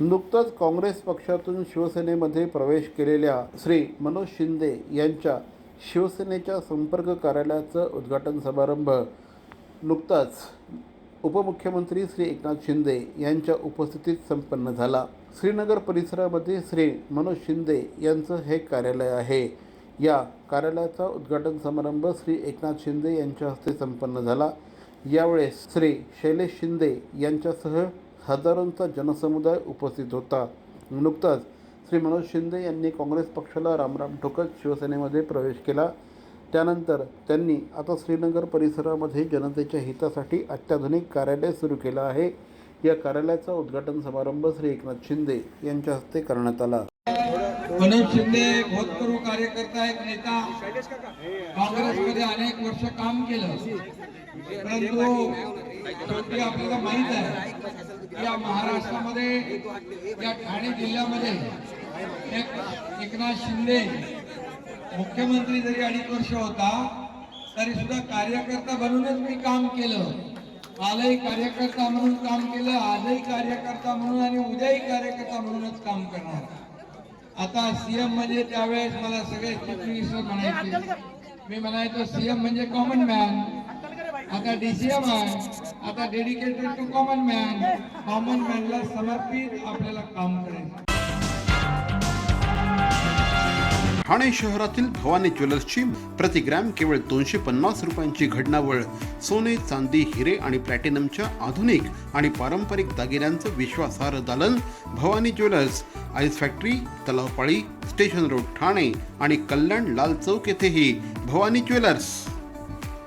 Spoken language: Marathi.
नुकताच काँग्रेस पक्षातून शिवसेनेमध्ये प्रवेश केलेल्या श्री मनोज शिंदे यांच्या शिवसेनेच्या संपर्क कार्यालयाचं उद्घाटन समारंभ. नुकताच उपमुख्यमंत्री श्री एकनाथ शिंदे यांच्या उपस्थितीत संपन्न झाला. श्रीनगर परिसरामध्ये श्री मनोज शिंदे यांचं हे कार्यालय आहे. या कार्यालयाचा उद्घाटन समारंभ श्री एकनाथ शिंदे यांच्या हस्ते संपन्न झाला. यावेळेस श्री शैलेश शिंदे यांच्यासह हजारोंचा जनसमुदाय उपस्थित होता. नुकताच श्री मनोज शिंदे यांनी काँग्रेस पक्षाला रामराम ठोकत शिवसेनेमध्ये प्रवेश केला. त्यानंतर त्यांनी आता श्रीनगर परिसरामध्ये जनतेच्या हितासाठी अत्याधुनिक कार्यालय सुरू केलं आहे. या कार्यालयाचा उद्घाटन समारंभ श्री एकनाथ शिंदे यांच्या हस्ते करण्यात आला. मनोज शिंदे भूतपूर्व कार्यकर्ता एक नेता. काँग्रेसमध्ये अनेक वर्ष काम केलं. परंतु आपल्याला माहीत आहे या महाराष्ट्रामध्ये या ठाणे जिल्ह्यामध्ये एक एकनाथ शिंदे मुख्यमंत्री जरी अडीच वर्ष होता तरी सुद्धा कार्यकर्ता बनूनच मी काम केलं. कालही कार्यकर्ता म्हणून काम केलं आजही कार्यकर्ता म्हणून आणि उद्याही कार्यकर्ता म्हणूनच काम करणार. आता सीएम म्हणजे त्यावेळेस मला सगळे चीफ मिनिस्टर म्हणायचे. मी म्हणायचो सीएम म्हणजे कॉमन मॅन आता डीसीएम आहे. आता dedicated to common man common मॅनला समर्पित आपल्याला काम करायचं ठाणे शहरातील भवानी ज्वेलर्सची प्रति ग्रॅम केवळ दोनशे पन्नास रुपयांची घडणावळ सोने चांदी हिरे आणि प्लॅटिनमच्या आधुनिक आणि पारंपरिक दागिन्यांचं विश्वासार्ह दालन Bhavani jewellers ice factory Talavpali station road Thane आणि कल्याण लाल चौक येथेही भवानी ज्वेलर्स.